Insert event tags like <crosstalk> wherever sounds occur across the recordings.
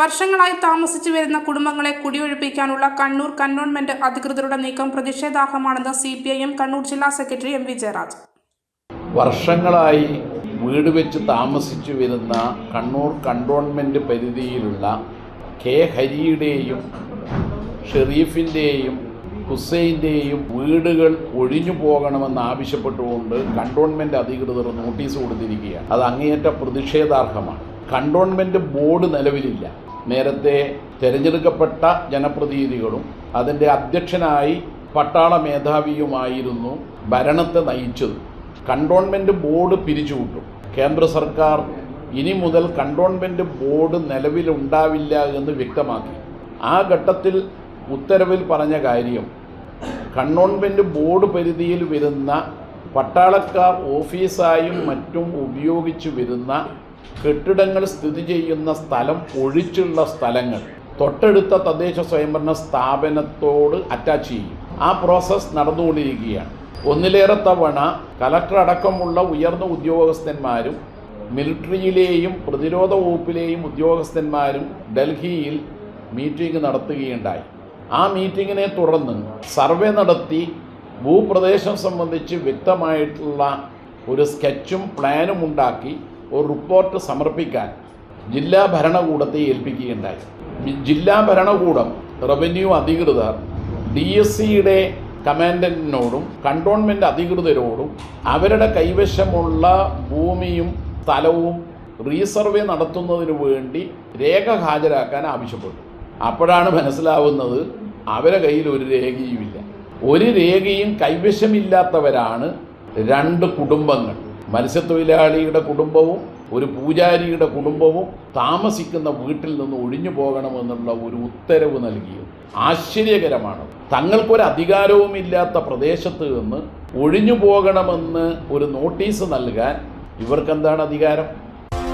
വർഷങ്ങളായി താമസിച്ചു വരുന്ന കുടുംബങ്ങളെ കുടിയൊഴിപ്പിക്കാനുള്ള കണ്ണൂർ കന്റോൺമെന്റ് അധികൃതരുടെ നീക്കം പ്രതിഷേധാർഹമാണെന്ന് C P I M Kannur ജില്ലാ സെക്രട്ടറി എം വി ജയരാജ്. വർഷങ്ങളായി വീട് വെച്ച് താമസിച്ചു വരുന്ന കണ്ണൂർ കണ്ടോൺമെന്റ് പരിധിയിലുള്ള കെ ഹരിയുടെയും ഷെറീഫിന്റെയും ഹുസൈന്റെയും വീടുകൾ ഒഴിഞ്ഞു പോകണമെന്ന് ആവശ്യപ്പെട്ടുകൊണ്ട് കണ്ടോൺമെന്റ് അധികൃതർ നോട്ടീസ് കൊടുത്തിരിക്കുകയാണ്. അത് അങ്ങേയറ്റ പ്രതിഷേധാർഹമാണ്. കണ്ടോൺമെന്റ് ബോർഡ് നിലവിലില്ല. നേരത്തെ തിരഞ്ഞെടുക്കപ്പെട്ട ജനപ്രതിനിധികളും അതിന്റെ അധ്യക്ഷനായി പട്ടാള മേധാവിയുമായിരുന്നു ഭരണത്തെ നയിച്ചത്. കണ്ടോൺമെന്റ് ബോർഡ് പിരിച്ചുവിട്ടു. കേന്ദ്ര സർക്കാർ ഇനി മുതൽ കണ്ടോൺമെന്റ് ബോർഡ് നിലവിലുണ്ടാവില്ല എന്ന് വ്യക്തമാക്കി. ആ ഘട്ടത്തിൽ ഉത്തരവിൽ പറഞ്ഞ കാര്യം കണ്ടോൺമെന്റ് ബോർഡ് പരിധിയിൽ വരുന്ന പട്ടാളക്കാർ ഓഫീസായും മറ്റും ഉപയോഗിച്ചു വരുന്ന കെട്ടിടങ്ങൾ സ്ഥിതി ചെയ്യുന്ന സ്ഥലം ഒഴിച്ചുള്ള സ്ഥലങ്ങൾ. തൊട്ടടുത്ത തദ്ദേശ സ്വയംഭരണ സ്ഥാപനത്തോട് അറ്റാച്ച് ചെയ്യും. ആ പ്രോസസ്സ് നടന്നുകൊണ്ടിരിക്കുകയാണ്. ഒന്നിലേറെ തവണ കലക്ടർ അടക്കമുള്ള ഉയർന്ന ഉദ്യോഗസ്ഥന്മാരും മിലിറ്ററിയിലെയും പ്രതിരോധ വകുപ്പിലെയും ഉദ്യോഗസ്ഥന്മാരും ഡൽഹിയിൽ മീറ്റിംഗ് നടത്തുകയുണ്ടായി. ആ മീറ്റിങ്ങിനെ തുടർന്ന് സർവേ നടത്തി ഭൂപ്രദേശം സംബന്ധിച്ച് വ്യക്തമായിട്ടുള്ള ഒരു സ്കെച്ചും പ്ലാനും ഉണ്ടാക്കി. ഒരു റിപ്പോർട്ട് സമർപ്പിക്കാൻ ജില്ലാ ഭരണകൂടത്തെ ഏൽപ്പിക്കുകയുണ്ടായി. ജില്ലാ ഭരണകൂടം റവന്യൂ അധികൃതർ ഡി എസ് സിയുടെ കമാൻഡന്റിനോടും കണ്ടോൺമെന്റ് അധികൃതരോടും അവരുടെ കൈവശമുള്ള ഭൂമിയും സ്ഥലവും റീസർവേ നടത്തുന്നതിന് വേണ്ടി രേഖ ഹാജരാക്കാൻ ആവശ്യപ്പെട്ടു. അപ്പോഴാണ് മനസ്സിലാവുന്നത് അവരെ കയ്യിൽ ഒരു രേഖയുമില്ല. ഒരു രേഖയും കൈവശമില്ലാത്തവരാണ് രണ്ട് കുടുംബങ്ങൾ. മത്സ്യത്തൊഴിലാളിയുടെ കുടുംബവും ഒരു പൂജാരിയുടെ കുടുംബവും താമസിക്കുന്ന വീട്ടിൽ നിന്ന് ഒഴിഞ്ഞു പോകണമെന്നുള്ള ഒരു ഉത്തരവ് നൽകിയത് ആശ്ചര്യകരമാണ്. തങ്ങൾക്കൊരു അധികാരവുമില്ലാത്ത പ്രദേശത്ത് നിന്ന് ഒഴിഞ്ഞു പോകണമെന്ന് ഒരു നോട്ടീസ് നൽകാൻ ഇവർക്കെന്താണ് അധികാരം?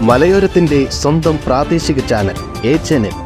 മലയോരത്തിന്റെ സ്വന്തം പ്രാദേശിക ചാനൽ എ ചാനൽ.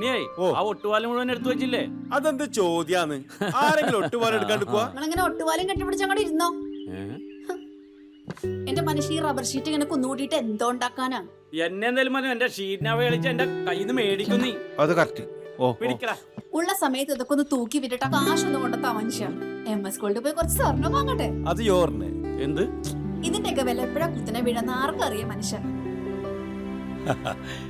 ഉണ്ണിയായി. ഓ. ആ ഒട്ടുപാലം മുഴുവൻ എടുത്തു വെച്ചില്ലേ? അതെന്ത് ചോദ്യാന്ന്? ആരെങ്കിലും ഒട്ടുപാലം എടുക്കാണ്ട് നിങ്ങളിങ്ങനെ ഒട്ടുപാലും കെട്ടിപ്പിടിച്ച് അങ്ങോട്ട് ഇരുന്നോ? എന്റെ മനുഷ്യ ഈ റബ്ബർ ഷീറ്റ് ഇങ്ങനെ കുന്നുകൂട്ടിയിട്ട് എന്തോ ഉണ്ടാക്കാനാ? എന്നെ എന്തായാലും മതി. എന്റെ ഷീറ്റിനെ വേളിച്ച് എന്റെ കയ്യിൽ നിന്ന് മേടിക്കും നീ. അത് കറക്റ്റ്. പിടിക്കടാ. ഉള്ള സമയത്ത് ഇതൊക്കെ ഒന്ന് തൂക്കി വിട്ടിട്ട് കാശ് കാശൊന്നും കൊണ്ടെത്താ മനുഷ്യ. എം എസ് സ്കൂളിൽ പോയി കുറച്ച് സ്വർണം വാങ്ങട്ടെ. അത് യോറിന്. എന്ത്? ഇതിന്റെയൊക്കെ വില എപ്പോഴാ കുത്തനെ വീഴുന്ന ആർക്കും അറിയാം മനുഷ്യ. <laughs>